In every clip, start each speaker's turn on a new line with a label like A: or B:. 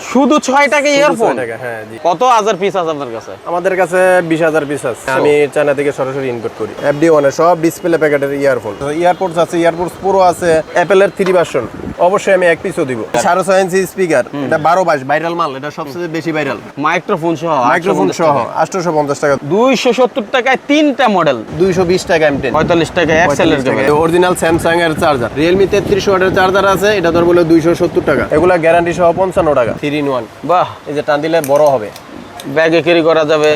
A: শুধু ছয় টাকা ইয়ারফোন
B: হ্যাঁ জি।
A: কত হাজার পিস আছে আপনার কাছে?
B: আমাদের কাছে বিশ হাজার পিস আছে। আমি চায়না থেকে সরাসরি ইম্পোর্ট করি। এফডি ওয়ান সব ডিসপ্লে প্যাকেটের ইয়ারফোন ইয়ারপডস আছে ইয়ারপডস পুরো আছে অ্যাপেলের থ্রি ভার্সন অবশ্যই আমি এক পিসও দিব। সাড়ে ছয় ইঞ্চি স্পিকার এটা বারো বাইশ ভাইরাল মাল এটা সবচেয়ে বেশি ভাইরাল
A: মাইক্রোফোন সহ
B: মাইক্রোফোন সহ আটশোশো পঞ্চাশ টাকা।
A: দুইশো সত্তর টাকায় তিনটা মডেল
B: দুইশো বিশ টাকা এম টেন
A: পঁয়তাল্লিশ টাকা। এক্সেলের
B: অরিজিনাল স্যামসাং এর চার্জার রিয়েলমি তেত্রিশ ওয়াটের চার্জার আছে এটা ধর বলে দুইশো সত্তর টাকা। এগুলা গ্যারান্টি সহ পঞ্চান্ন টাকা। থ্রি ইন ওয়ান
A: বাহ।
B: এই যে টান দিলে বড় হবে।
A: ব্যাগে ক্যারি করা যাবে।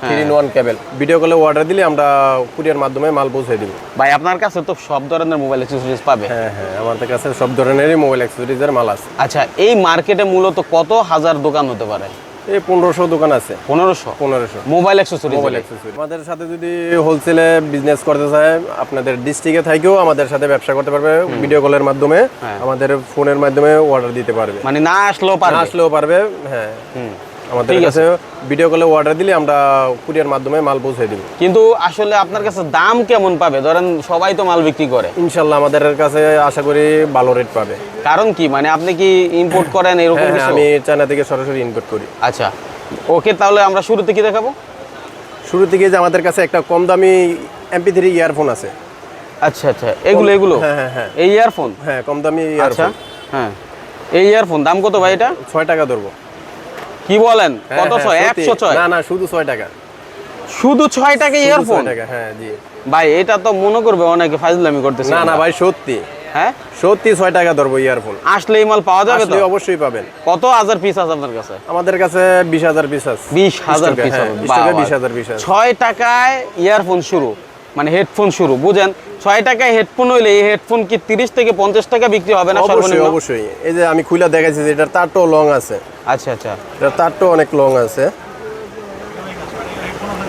B: Three in one cable video কলে অর্ডার দিলে আমরা কুরিয়ার মাধ্যমে মাল পৌঁছে দিব।
A: ভাই আপনার কাছে তো সব ধরনের মোবাইল অ্যাক্সেসরিজ পাবে।
B: হ্যাঁ হ্যাঁ আমাদের কাছে সব ধরনেরই মোবাইল অ্যাক্সেসরিজের মাল আছে।
A: আচ্ছা এই মার্কেটে মূলত কত হাজার দোকান হতে পারে?
B: এই পনেরোশো দোকান আছে।
A: পনেরোশো?
B: পনেরোশো।
A: মোবাইল অ্যাক্সেসরিজ
B: মোবাইল অ্যাক্সেসরি আমাদের সাথে যদি হোলসেলে বিজনেস করতে চায় আপনাদের ডিস্ট্রিক্টে থাকেও আমাদের সাথে ব্যবসা করতে পারবে। ভিডিও কলের মাধ্যমে
A: হ্যাঁ।
B: আমাদের ফোনের মাধ্যমে অর্ডার দিতে পারবে।
A: মানে না আসলেও পারবে।
B: আসলেও পারবে হ্যাঁ। আমাদের কাছে ভিডিও কলে অর্ডার দিলে আমরা কুরিয়ার মাধ্যমে মাল পৌঁছে দিব।
A: কিন্তু আসলে আপনার কাছে দাম কেমন পাবে? ধরেন সবাই তো মাল বিক্রি করে।
B: ইনশাল্লাহ আমাদের কাছে আশা করি ভালো রেট পাবে।
A: কারণ কি? মানে আপনি কি ইম্পোর্ট করেন এরকম
B: হ্যাঁ, হ্যাঁ,
A: কিছু?
B: আমি চায়না থেকে সরাসরি ইনপুট করি।
A: আচ্ছা। ওকে তাহলে আমরা শুরুতে কি দেখাবো?
B: শুরু থেকে যে আমাদের কাছে একটা কম দামি এমপি থ্রি ইয়ারফোন আছে।
A: আচ্ছা আচ্ছা। এগুলো এগুলো?
B: হ্যাঁ হ্যাঁ হ্যাঁ।
A: এই ইয়ারফোন
B: হ্যাঁ কম দামি
A: আচ্ছা
B: ইয়ারফোন
A: হ্যাঁ। এই ইয়ারফোন দাম কত ভাই এটা?
B: ছয় টাকা ধরবো।
A: কি বলেন?
B: হ্যাঁ,
A: কত
B: হ্যাঁ,
A: ছয়? একশো ছয়?
B: না না শুধু ছয় টাকা।
A: শুধু ছয় টাকা ইয়ারফোন
B: হ্যাঁ জি।
A: ভাই এটা তো মনে করবে অনেকে ফাজলামি করতেছে
B: না না ভাই সত্যি।
A: হ্যাঁ?
B: সত্যি ছয় টাকা ধরবো ইয়ারফোন
A: আসলে এই মাল পাওয়া যাবে তো?
B: অবশ্যই পাবেন।
A: কত হাজার পিস আছে আপনার কাছে?
B: আমাদের কাছে বিশ হাজার পিস আছে।
A: বিশ হাজার পিস
B: হ্যাঁ, বিশ হাজার পিস
A: ছয় টাকায় ইয়ারফোন শুরু। মানে হেডফোন শুরু বুঝেন? ছয় টাকায় হেডফোন হইলে এই হেডফোন কি তিরিশ থেকে পঞ্চাশ টাকা বিক্রি হবে না
B: অবশ্যই অবশ্যই। এই যে আমি খুলে দেখাইছি যে এটার তারটাও লং আছে।
A: আচ্ছা আচ্ছা।
B: এটার তারটাও অনেক লং আছে।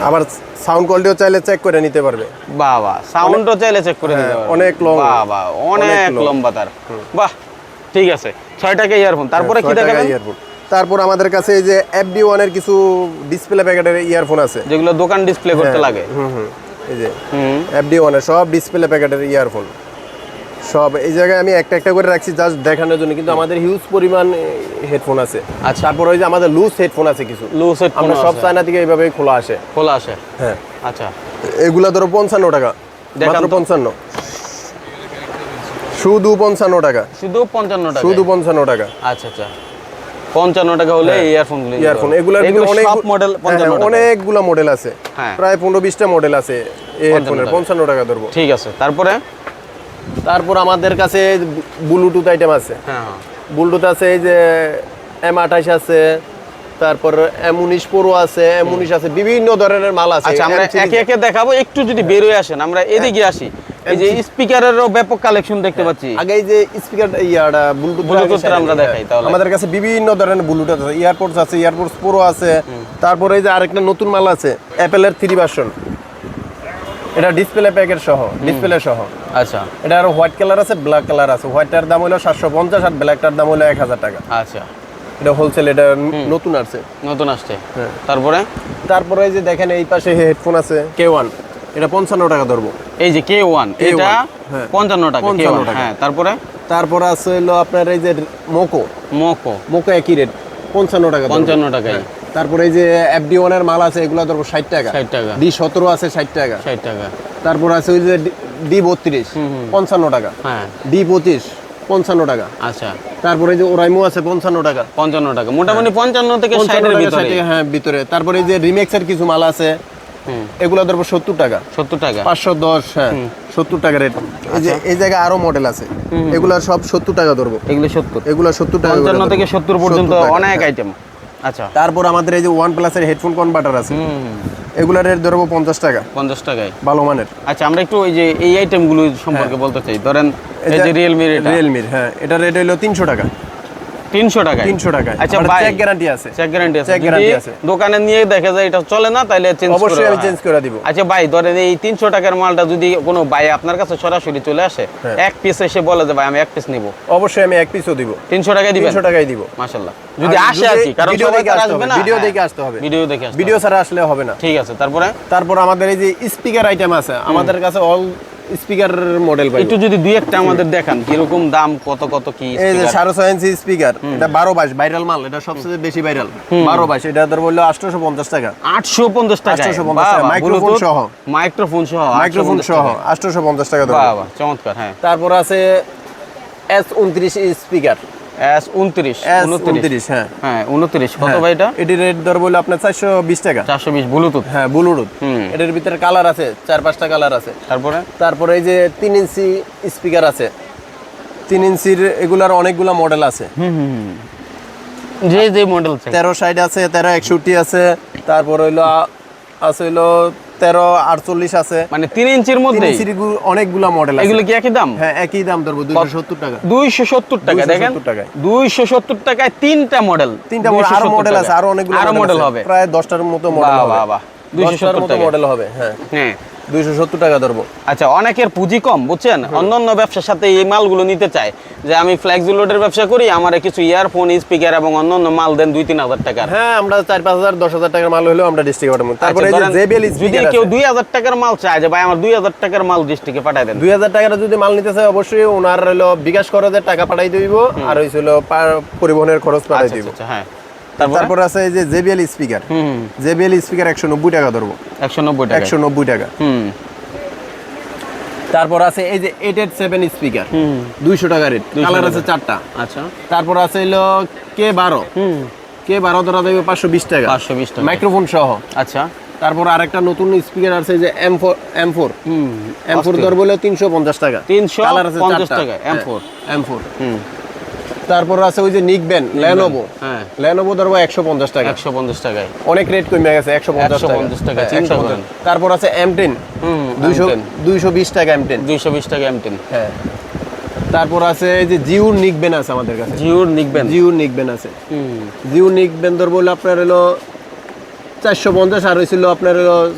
B: আবার সাউন্ড কোয়ালিটিও চাইলে চেক করে নিতে পারবে।
A: বাবা সাউন্ডও চাইলে চেক করে
B: হ্যাঁ,
A: দিতে পারবেন।
B: অনেক লং
A: বাবা অনেক
B: অনেক
A: লম্বা তার। বাহ ঠিক আছে। ছয় টাকা ইয়ারফোন তারপরে কি দেখাবেন?
B: ইয়ারফোন তারপর আমাদের কাছে এই যে এফডি ওয়ানের কিছু ডিসপ্লে প্যাকেটের ইয়ারফোন আছে।
A: যেগুলো দোকান ডিসপ্লে করতে লাগে।
B: হুম হুম। এই যে এফডি ওয়ানের সব ডিসপ্লে প্যাকেটের ইয়ারফোন সব এই জায়গায় আমি একটা একটা করে রাখছি জাস্ট দেখানোর জন্য কিন্তু আমাদের হিউজ পরিমাণ হেডফোন আছে।
A: আচ্ছা।
B: তারপর ওই যে আমাদের লুজ হেডফোন আছে কিছু।
A: লুজ হেডফোন
B: আমরা সব চায়না থেকে এইভাবে খোলা আসে।
A: খোলা আসে।
B: হ্যাঁ।
A: আচ্ছা।
B: এগুলা ধরো পঞ্চান্ন টাকা। মাত্র। পঞ্চান্ন। শুধু পঞ্চান্ন টাকা।
A: শুধু পঞ্চান্ন টাকা
B: শুধু পঞ্চান্ন টাকা।
A: আচ্ছা আচ্ছা। পঞ্চান্ন টাকা হলে ইয়ারফোনগুলো
B: ইয়ারফোন এগুলা অনেক
A: সব মডেল টাকা।
B: অনেকগুলা মডেল আছে।
A: হ্যাঁ।
B: প্রায় পনেরো বিশটা মডেল আছে এই হেডফোনের
A: টাকা।
B: পঞ্চান্ন টাকা ধরবো।
A: ঠিক আছে তারপরে?
B: তারপর আমাদের কাছে ব্লুটুথ আইটেম আছে।
A: হ্যাঁ হ্যাঁ।
B: ব্লুটুথ আছে এই যে এম আঠাশ আছে তারপর এম উনিশ প্রো আছে এম উনিশ আছে বিভিন্ন ধরনের মাল আছে।
A: আচ্ছা আমরা একে একে দেখাবো একটু যদি বের হয়ে আসেন আমরা এদিকে আসি। এই যে স্পিকারেরও ব্যাপক কালেকশন দেখতে পাচ্ছি।
B: আগে এই যে স্পিকার ইয়াটা ব্লুটুথ
A: আমরা দেখাই তাহলে।
B: আমাদের কাছে বিভিন্ন ধরনের ব্লুটুথ আছে। ইয়ারপোর্টস আছে ইয়ারপোর্টস প্রো আছে। তারপরে এই যে আরেকটা নতুন মাল আছে অ্যাপেলের থ্রি ভার্সন এটা ডিসপ্লে প্যাকেট সহ ডিসপ্লে সহ।
A: আচ্ছা।
B: এটা আরও হোয়াইট কালার আছে ব্ল্যাক কালার আছে। হোয়াইটটার দাম হলো সাতশো পঞ্চাশ আর ব্ল্যাকটার দাম হলো এক হাজার টাকা।
A: আচ্ছা।
B: এটা হোলসেল এটা নতুন আছে
A: নতুন আসছে।
B: হ্যাঁ।
A: তারপরে?
B: তারপরে এই যে দেখেন এই পাশে হেডফোন আছে কে ওয়ান এটা পঞ্চান্ন টাকা ধরবো।
A: এই যে কে ওয়ান
B: K1,
A: এটা
B: হ্যাঁ।
A: পঞ্চান্ন টাকা কে
B: 55 টাকা।
A: হ্যাঁ তারপরে?
B: তারপরে আছে হলো আপনার এই যে মোকো
A: মোকো
B: মোকো একই রেট পঞ্চান্ন টাকা।
A: পঞ্চান্ন টাকায়
B: হ্যাঁ। তারপরে এই যে এফডি ওয়ানের মাল আছে এগুলো ধরবো ষাট টাকা।
A: 60 টাকা।
B: ডি সতেরো আছে ষাট টাকা।
A: ষাট টাকা।
B: তারপর আছে ওই যে ডি বত্রিশ পঞ্চান্ন টাকা।
A: হ্যাঁ।
B: ডি পঁচিশ পঞ্চান্ন টাকা।
A: আচ্ছা।
B: তারপরে এই যে ওরাইমো আছে পঞ্চান্ন টাকা।
A: পঞ্চান্ন টাকা। মোটামুটি পঞ্চান্ন থেকে
B: পঞ্চান্ন
A: ষাটের
B: টাকা,
A: ভিতরে।
B: হ্যাঁ ভিতরে। তারপরে এই যে রিমেক্সের কিছু মাল আছে এগুলো ধরবো সত্তর টাকা।
A: সত্তর টাকা।
B: পাঁচশো দশ হ্যাঁ সত্তর টাকা রেট। এই যে। এই জায়গায় আরও মডেল আছে। এগুলা সব সত্তর টাকা ধরবো।
A: এগুলো সত্তর।
B: এগুলা সত্তর টাকা
A: পঞ্চান্ন থেকে সত্তর পর্যন্ত অনেক
B: হ্যাঁ।
A: আইটেম আচ্ছা।
B: তারপর আমাদের এই যে ওয়ান প্লাসের হেডফোন কনভার্টার আছে।
A: হুম।
B: এগুলা রেট ধরবো পঞ্চাশ টাকা।
A: পঞ্চাশ টাকায়।
B: ভালো মানের।
A: আচ্ছা আমরা একটু ওই যে এই আইটেমগুলো সম্পর্কে বলতে চাই। ধরেন এই যে রিয়েলমির
B: রিয়েলমির হ্যাঁ এটা রেট হলো তিনশো টাকা।
A: তিনশো টাকায়।
B: তিনশো টাকায়।
A: আচ্ছা ভাই
B: চেক গ্যারান্টি আছে।
A: চেক গ্যারান্টি আছে।
B: Check
A: যদি
B: আছে।
A: দোকানে নিয়ে দেখা যায় এটা চলে না তাহলে চেঞ্জ
B: অবশ্যই আমি চেঞ্জ করে দিব।
A: আচ্ছা ভাই ধরেন এই তিনশো টাকার মালটা যদি কোনো ভাই আপনার কাছে সরাসরি চলে আসে। এক পিস এসে বলে যে ভাই আমি এক পিস নিব।
B: অবশ্যই আমি এক পিসও দিব।
A: তিনশো টাকায় দিবেন?
B: দিব।
A: মাশাল্লাহ যদি আসে আর কি কারণ
B: ভিডিও দেখে
A: আসবে না?
B: ভিডিও
A: হ্যাঁ।
B: দেখে আসতে হবে।
A: ভিডিও দেখে আসতে
B: ভিডিও ছাড়া আসলে হবে না।
A: ঠিক আছে তারপরে?
B: তারপর আমাদের এই যে স্পিকার আইটেম আছে আমাদের কাছে অল স্পিকার মডেল পাই
A: একটু যদি দুই একটা আমাদের দেখান কীরকম দাম কত কত কি
B: এই যে? সাড়ে ছয় ইঞ্চি স্পিকার এটা বারো বাইশ ভাইরাল মাল এটা সবচেয়ে বেশি ভাইরাল বারো বাইশ এটা ধর বলল আটশোশো পঞ্চাশ টাকা
A: আটশো পঞ্চাশ টাকা
B: 850 টাকা, মাইক্রোফোন সহ।
A: মাইক্রোফোন সহ
B: মাইক্রোফোন সহ। আটশোশো পঞ্চাশ টাকা
A: বাহ চমৎকার হ্যাঁ।
B: তারপর আছে এস উনত্রিশ স্পিকার
A: এস উনত্রিশ
B: উনত্রিশ। হ্যাঁ।
A: হ্যাঁ উনত্রিশ। কত
B: হ্যাঁ।
A: ভাই এটা
B: এটির রেট আপনার চারশো বিশ টাকা।
A: চারশো বিশ ব্লুটুথ।
B: হ্যাঁ ব্লুটুথ। এটার ভিতরে কালার আছে চার পাঁচটা কালার আছে।
A: তারপরে?
B: তারপরে এই যে তিন ইঞ্চি স্পিকার আছে। তিন ইঞ্চির এগুলার অনেকগুলা মডেল আছে।
A: যে যে মডেল
B: তেরো ষাট আছে তেরো একষট্টি আছে। তারপর হইল আছে হইল তেরো আটচল্লিশ আছে।
A: মানে তিন ইঞ্চির মধ্যে
B: অনেকগুলা মডেল
A: এগুলো কি একই দাম?
B: হ্যাঁ একই দাম ধরবো দুইশো সত্তর টাকা।
A: দুইশো সত্তর টাকা
B: 270
A: দেখেন?
B: টাকায়।
A: দুইশো সত্তর টাকায় তিনটা মডেল
B: তিনটা আরও মডেল আছে আরও অনেকগুলো
A: আরও মডেল হবে।
B: প্রায় দশটার মতো মডেল হবে।
A: দুইশো বাহ। 270
B: দশটার মতো
A: টাকা।
B: মডেল হবে হ্যাঁ।
A: হ্যাঁ।
B: দুইশো সত্তর টাকা ধরবো।
A: আচ্ছা অনেকের পুঁজি কম বুঝছেন? অন্যান্য ব্যবসার সাথে এই মালগুলো নিতে চায়। যে আমি ব্যবসা করি আমার কিছু ইয়ারফোন স্পিকার এবং অন্যান্য মাল দেন দুই তিন হাজার টাকার।
B: হ্যাঁ আমরা চার পাঁচ হাজার দশ হাজার টাকার মাল হলেও আমরা ডিস্ট্রিক্ট তারপরে
A: আচ্ছা,
B: জেবিএল
A: যদি কেউ দুই হাজার টাকার মাল চায় যে ভাই আমার দুই হাজার টাকার মাল ডিস্ট্রিক্টে পাঠায় দেন।
B: দুই হাজার টাকার যদি মাল নিতে চাই অবশ্যই ওনার হলো বিকাশ খরচের টাকা পাঠাই দিব আর হইছিল পা- পরিবহনের খরচ পাঠাই
A: আচ্ছা
B: দিব।
A: আচ্ছা হ্যাঁ।
B: তারপর? আছে এই যে জেবিএল স্পিকার।
A: হুম
B: জেবিএল স্পিকার একশো নব্বই টাকা ধরবো।
A: একশো নব্বই টাকা।
B: একশো নব্বই টাকা।
A: হুম।
B: তারপর আছে এই যে এইট এইট সেভেন স্পিকার।
A: হুম।
B: দুইশো টাকা রেট কালার আছে চারটা।
A: আচ্ছা।
B: তারপর আছে হলো কে বারো
A: হুম।
B: কে বারো ধরা দেবে পাঁচশো বিশ টাকা।
A: 520 টাকা।
B: মাইক্রোফোন সহ।
A: আচ্ছা।
B: তারপর আরেকটা নতুন স্পিকার আছে যে এম ফোর এম ফোর
A: হুম।
B: এম ফোর ধর বলে তিনশো পঞ্চাশ টাকা।
A: 350 টাকা, M4
B: এম ফোর
A: হুম।
B: তারপর আছে ওই যে নিক ব্যান লেনোভো
A: হ্যাঁ।
B: লেনোভো ধরবো একশো পঞ্চাশ টাকা।
A: একশো পঞ্চাশ টাকায়।
B: অনেক রেট কমে গেছে একশো পঞ্চাশ টাকা।
A: 150 টাকা,
B: হ্যাঁ,
A: চিন্তা
B: 150 তারপর আছে এম টেন
A: হুম
B: দুইশো দুইশো বিশ টাকা এম টেন
A: দুইশো বিশ টাকা এম টেন
B: হ্যাঁ। তারপর আছে এই যে জিওর নিক ব্যান আছে আমাদের কাছে।
A: জিওর নিকবেন
B: জিওর নিকবেন আছে।
A: হুম।
B: জিও নিক বেন্দর বলে আপনার হলো চারশো পঞ্চাশ আর হয়েছিল আপনার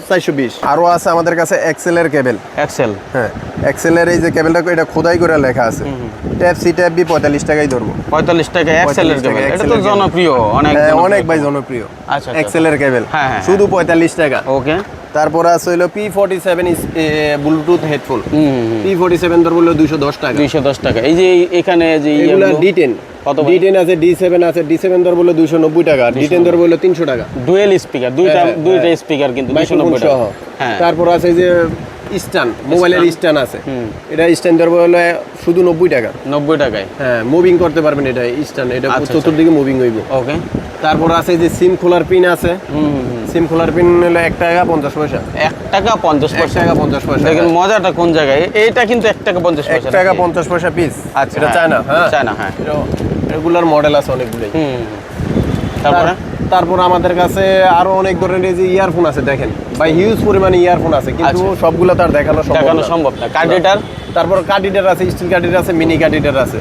B: চারশো বিশ। আরও আছে আমাদের কাছে এক্সেলের কেবেল।
A: এক্সেল
B: হ্যাঁ এক্সেলের এই যে কেবেলটা এটা খোদাই করে লেখা আছে। ট্যাপ সি ট্যাপ বি পঁয়তাল্লিশ টাকাই ধরবো।
A: পঁয়তাল্লিশ টাকা এক্সেলের
B: 45 টাকা,
A: কেবল। এটা তো জনপ্রিয় অনেক
B: হ্যাঁ, অনেক ভাই জনপ্রিয়।
A: আচ্ছা, আচ্ছা।
B: এক্সেলের কেবেল।
A: হ্যাঁ, হ্যাঁ,
B: শুধু পঁয়তাল্লিশ টাকা।
A: ওকে।
B: তারপর আছে হইল P forty seven Bluetooth headphone P forty seven ধর বলল দুশো দশ টাকা।
A: দুইশো দশ টাকা। এই যে এখানে যে
B: এগুলো
A: ইয়েগুলো-
B: ডি টেন
A: কত
B: ডি টেন আছে ডি সেভেন আছে ডি সেভেন ধর বলল দুশো নব্বই টাকা ডি টেন ধর বলল তিনশো টাকা।
A: ডুয়েল স্পিকার দুইটা
B: হ্যাঁ,
A: দুইটা
B: হ্যাঁ।
A: স্পিকার কিন্তু দুশো নব্বই টাকা। হ্যাঁ।
B: তারপর আছে যে স্ট্যান্ড মোবাইলের স্ট্যান্ড আছে। এটা স্ট্যান্ড ধরবো হলো শুধু নব্বই টাকা।
A: নব্বই টাকায়?
B: হ্যাঁ মুভিং করতে পারবেন এটা স্ট্যান্ড এটা
A: আচ্ছা,
B: চতুর্দিকে মুভিং হইব।
A: ওকে
B: তারপর আছে যে সিম খোলার পিন আছে। সিম খোলার পিন হলো এক টাকা পঞ্চাশ পয়সা।
A: এক টাকা পঞ্চাশ পয়সা।
B: টাকা পঞ্চাশ পয়সা।
A: দেখেন মজাটা কোন জায়গায়? এইটা কিন্তু এক টাকা পঞ্চাশ পয়সা
B: টাকা পঞ্চাশ পয়সা পিস
A: আচ্ছা
B: এটা। চায়না হ্যাঁ।
A: চায়না হ্যাঁ।
B: রেগুলার মডেল আছে অনেকগুলোই।
A: তারপরে?
B: তারপর আমাদের কাছে আরও অনেক ধরনের যে ইয়ারফোন আছে দেখেন। বা হিউজ পরিমাণে ইয়ারফোন আছে কিন্তু
A: আচ্ছা।
B: সবগুলো তার দেখানো
A: দেখানো সম্ভব না। কার্ডিটার
B: তারপর কার্ডিটার আছে স্টিল কার্ডিটার আছে মিনি কার্ডিটার আছে।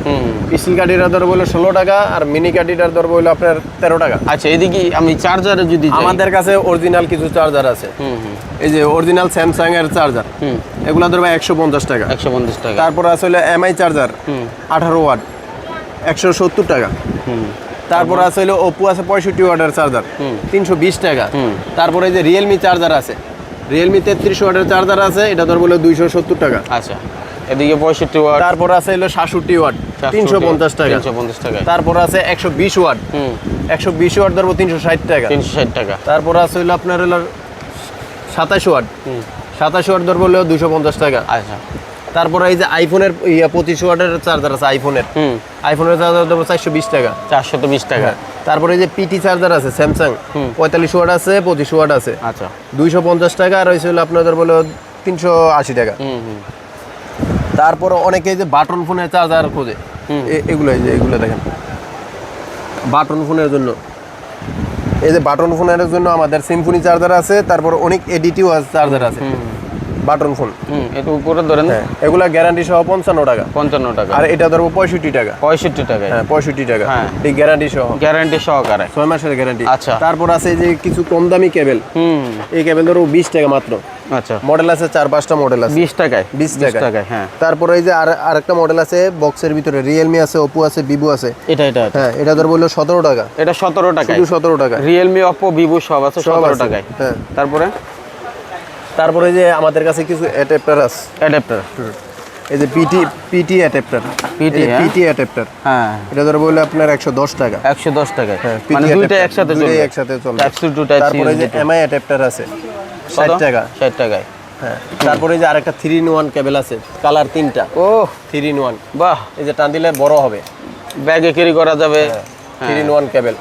B: স্টিল কার্ডিটার দর বলল ষোলো টাকা আর মিনি কার্ডিটার দর বলল আপনার তেরো টাকা।
A: আচ্ছা এদিকে আমি চার্জারে যদি
B: আমাদের কাছে অরিজিনাল কিছু চার্জার আছে। এই যে অরিজিনাল স্যামসাং এর চার্জার
A: হুম।
B: এগুলা ধরবে একশো পঞ্চাশ টাকা।
A: একশো পঞ্চাশ টাকা।
B: তারপর আছে হলো এমআই চার্জার আঠারো ওয়াট একশো সত্তর টাকা।
A: হুম।
B: তারপর আছে হলো ওপো আছে পঁয়ষট্টি ওয়াটের চার্জার
A: হুম।
B: তিনশো বিশ টাকা।
A: হুম।
B: তারপরে এই যে রিয়েলমি চার্জার আছে রিয়েলমি তেত্রিশ ওয়াটের চার্জার আছে এটা ধর বলে দুইশো সত্তর টাকা।
A: আচ্ছা এদিকে পঁয়ষট্টি ওয়াট
B: তারপর আছে হলো সাতষট্টি ওয়াট তিনশো পঞ্চাশ টাকা।
A: তিনশো পঞ্চাশ টাকা
B: তারপর আছে একশো বিশ ওয়াট
A: হুম।
B: একশো বিশ ওয়াট ধরবো তিনশো ষাট টাকা।
A: তিনশো ষাট টাকা।
B: তারপর আছে হলো আপনার হলো সাতাশ ওয়াট
A: হুম।
B: সাতাশ ওয়াট ধরবো হলো দুশো পঞ্চাশ টাকা।
A: আচ্ছা।
B: তারপরে এই যে আইফোনের ইয়া পঁচিশ ওয়াটের চার্জার আছে আইফোনের। আইফোনের চার্জার ধরবো চারশো বিশ টাকা।
A: চারশো বিশ টাকা।
B: তারপরে এই যে পিটি চার্জার আছে স্যামসাং পঁয়তাল্লিশ ওয়াট আছে পঁচিশ ওয়াট আছে।
A: আচ্ছা।
B: দুইশো পঞ্চাশ টাকা আর হয়েছিল আপনাদের বলো তিনশো আশি টাকা।
A: হুম হুম।
B: তারপর অনেকে যে বাটন ফোনের চার্জার খোঁজে। এগুলো এই যে এগুলো দেখেন। বাটন ফোনের জন্য। এই যে বাটন ফোনের জন্য আমাদের সিম্ফনি চার্জার আছে তারপর অনেক এডিটিও চার্জার আছে। Button phone.
A: একটু উপরে ধরেন
B: হ্যাঁ এগুলা গ্যারান্টি সহ পঞ্চান্ন টাকা।
A: পঞ্চান্ন টাকা।
B: আর এটা ধরবো পঁয়ষট্টি টাকা।
A: পঁয়ষট্টি টাকা
B: হ্যাঁ পঁয়ষট্টি টাকা।
A: হ্যাঁ।
B: এই গ্যারান্টি সহ।
A: গ্যারান্টি সহকারে।
B: ছয় মাসের গ্যারান্টি
A: আচ্ছা।
B: তারপর আছে এই যে কিছু কম দামি কেবল
A: হুম।
B: এই কেবল ধরো বিশ টাকা মাত্র।
A: আচ্ছা।
B: মডেল আছে চার পাঁচটা মডেল আছে।
A: বিশ টাকায়।
B: 20 টাকায়।
A: হ্যাঁ।
B: তারপরে এই যে আর আরেকটা মডেল আছে বক্সের ভিতরে রিয়েলমি আছে ওপো আছে ভিভো আছে।
A: এটা এটা এটা।
B: হ্যাঁ এটা ধর বলল সতেরো টাকা।
A: এটা সতেরো টাকা
B: শুধু সতেরো টাকা
A: রিয়েলমি অপো ভিভো সব আছে সতেরো টাকায়।
B: হ্যাঁ।
A: তারপরে?
B: তারপরে যে আমাদের কাছে কিছু অ্যাডাপ্টার আছে।
A: অ্যাডাপ্টার।
B: এই যে পিটি পিটি অ্যাডাপ্টার।
A: PT, হ্যাঁ?
B: PT adapter.
A: হ্যাঁ।
B: এটা ধরে বললে আপনার একশো দশ টাকা।
A: একশো দশ টাকায়
B: PT
A: মানে দুইটা একসাথে চলবে।
B: একসাথে
A: টাইপ
B: তারপরে যে এমআই অ্যাডাপ্টার আছে ষাট টাকা।
A: ষাট টাকায়।
B: হ্যাঁ তারপরে যে আরেকটা থ্রি ইন ওয়ান কেবল আছে কালার তিনটা।
A: ও
B: থ্রি ইন ওয়ান
A: বাহ।
B: এই যে টান দিলে বড় হবে।
A: ব্যাগে ক্যারি করা যাবে।
B: থ্রি ইন ওয়ান কেবল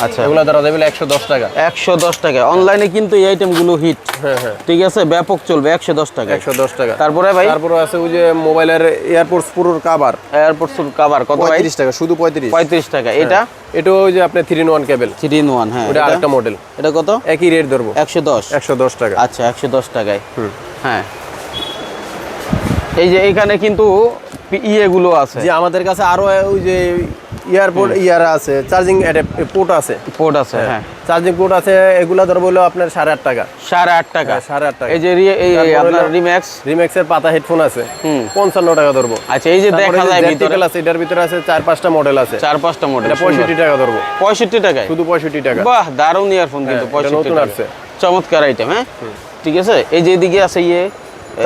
A: আচ্ছা।
B: এগুলো ধরা যাবে একশো দশ টাকা।
A: একশো দশ টাকা। অনলাইনে কিন্তু এই আইটেমগুলো হিট
B: হ্যাঁ হ্যাঁ।
A: ঠিক আছে? ব্যাপক চলবে একশো দশ টাকা।
B: একশো দশ টাকা।
A: তারপরে ভাই?
B: তারপরে আছে ওই যে মোবাইলের এয়ারপোর্টস পুরোর কাভার
A: এয়ারপোর্ট কাভার কত
B: পঁয়ত্রিশ টাকা শুধু পঁয়ত্রিশ।
A: পঁয়ত্রিশ টাকা। এটা?
B: এটা ওই যে আপনার three in one cable
A: three in one হ্যাঁ।
B: ওটা
A: এটা-
B: আরেকটা মডেল
A: এটা কত?
B: একই রেট ধরবো।
A: একশো দশ।
B: একশো দশ টাকা।
A: আচ্ছা একশো দশ টাকায়। হ্যাঁ। এই যে এখানে কিন্তু ইয়েগুলো আছে।
B: যে আমাদের কাছে আরও ওই যে এয়ারপোর্ট ইয়ার আছে চার্জিং পোর্ট আছে।
A: পোর্ট আছে হ্যাঁ।
B: চার্জিং পোর্ট আছে এগুলা ধরবো হলো আপনার সাড়ে আট টাকা।
A: সাড়ে আট টাকা।
B: হ্যাঁ, সাড়ে আট টাকা।
A: এই যে আপনার রিম্যাক্স
B: রিম্যাক্সের পাতা হেডফোন আছে। পঞ্চান্ন টাকা ধরবো।
A: আচ্ছা এই যে দেখা যায় ভিতরে।
B: আছে এটার ভিতরে আছে চার পাঁচটা মডেল আছে।
A: চার পাঁচটা মডেল
B: পঁয়ষট্টি টাকা ধরবো।
A: পঁয়ষট্টি টাকায়?
B: শুধু পঁয়ষট্টি টাকা।
A: বাহ দারুণ ইয়ারফোন কিন্তু পঁয়ষট্টি
B: নতুন
A: টাকা
B: আসছে।
A: চমৎকার আইটেম হ্যাঁ? ঠিক আছে? এই যে এদিকে আছে ইয়ে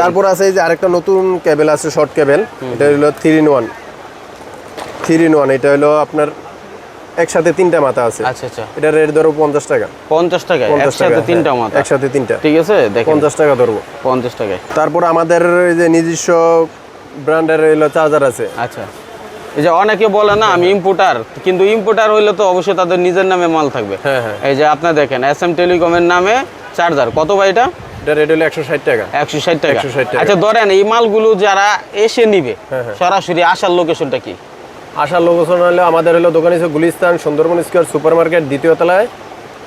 B: তারপর আছে এই যে আরেকটা নতুন কেবল আছে শর্ট কেবল এটা হলো three in one three in one এটা হলো আপনার একসাথে তিনটা মাথা আছে।
A: আচ্ছা আচ্ছা।
B: এটা রেট ধরো পঞ্চাশ টাকা।
A: পঞ্চাশ
B: টাকা
A: একসাথে তিনটা
B: হ্যাঁ,
A: মাথা।
B: একসাথে তিনটা।
A: ঠিক আছে দেখেন।
B: পঞ্চাশ টাকা ধরবো।
A: পঞ্চাশ টাকায়।
B: তারপর আমাদের এই যে নিজস্ব ব্র্যান্ডের হলো চার্জার আছে।
A: আচ্ছা। এই যে অনেকে বলে না আমি ইম্পোর্টার কিন্তু ইম্পোর্টার হইলে তো অবশ্যই তাদের নিজের নামে মাল থাকবে।
B: হ্যাঁ হ্যাঁ।
A: এই যে আপনি দেখেন এস এম টেলিকমের নামে চার্জার। কত ভাই এটা?
B: এটা রেট হলো একশো ষাট টাকা।
A: একশো ষাট টাকা।
B: 160 টাকা।
A: আচ্ছা ধরেন এই মালগুলো যারা এসে নিবে
B: হ্যাঁ, হ্যাঁ।
A: সরাসরি আসার লোকেশনটা কি?
B: আসার লোকেশন হলো আমাদের হলো দোকান হিসেবে Gulistan Sundarban square super market দ্বিতীয় তলায়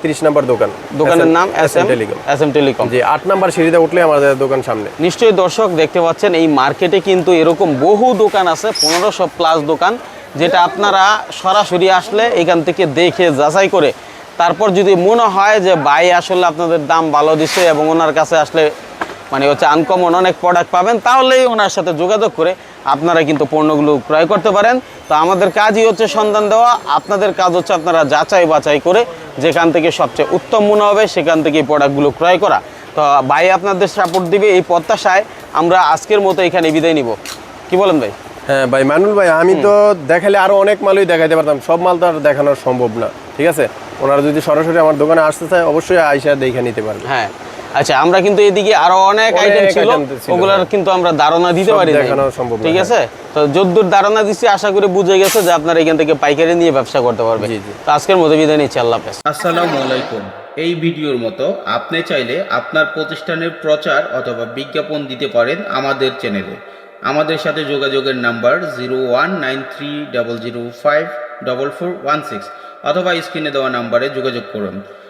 B: তিরিশ নাম্বার দোকান
A: দোকানের নাম S M
B: Telecom
A: S M Telecom
B: যে আট নাম্বার সিঁড়িতে উঠলে আমাদের দোকান সামনে।
A: নিশ্চয়ই দর্শক দেখতে পাচ্ছেন এই মার্কেটে কিন্তু এরকম বহু দোকান আছে পনেরোশো প্লাস দোকান যেটা আপনারা সরাসরি আসলে এখান থেকে দেখে যাচাই করে তারপর যদি মনে হয় যে ভাই আসলে আপনাদের দাম ভালো দিচ্ছে এবং ওনার কাছে আসলে মানে হচ্ছে আনকমন অনেক প্রোডাক্ট পাবেন তাহলেই ওনার সাথে যোগাযোগ করে আপনারা কিন্তু পণ্যগুলো ক্রয় করতে পারেন। তো আমাদের কাজই হচ্ছে সন্ধান দেওয়া। আপনাদের কাজ হচ্ছে আপনারা যাচাই বাছাই করে যেখান থেকে সবচেয়ে উত্তম মনে হবে সেখান থেকে এই প্রোডাক্টগুলো ক্রয় করা। তো ভাই আপনাদের সাপোর্ট দিবে এই প্রত্যাশায় আমরা আজকের মতো এখানে বিদায় নিব। কি বলেন ভাই?
B: হ্যাঁ ভাই মানুল ভাই আমি তো দেখালে আরও অনেক মালই দেখাইতে পারতাম। সব মাল তো আর দেখানো সম্ভব না ঠিক আছে? ওনারা যদি সরাসরি আমার দোকানে আসতে চায় অবশ্যই আইসা দেখে নিতে পারবে।
A: হ্যাঁ। আচ্ছা আমরা কিন্তু এদিকে আরও অনেক আইটেম ছিল ওগুলার। কিন্তু আমরা ধারণা দিতে পারি ঠিক
B: হ্যাঁ।
A: আছে? তো যদ্দূর ধারণা দিচ্ছি আশা করি বুঝে গেছে যে আপনারা এখান থেকে পাইকারি নিয়ে ব্যবসা করতে পারবে। তো আজকের মতো বিদায় নিচ্ছি আল্লাহ হাফেজ।
C: আসসালামু আলাইকুম। এই ভিডিওর মতো আপনি চাইলে আপনার প্রতিষ্ঠানের প্রচার অথবা বিজ্ঞাপন দিতে পারেন আমাদের চ্যানেলে। আমাদের সাথে যোগাযোগের number zero one nine three double zero five double four one six অথবা স্ক্রিনে দেওয়া নাম্বারে যোগাযোগ করুন।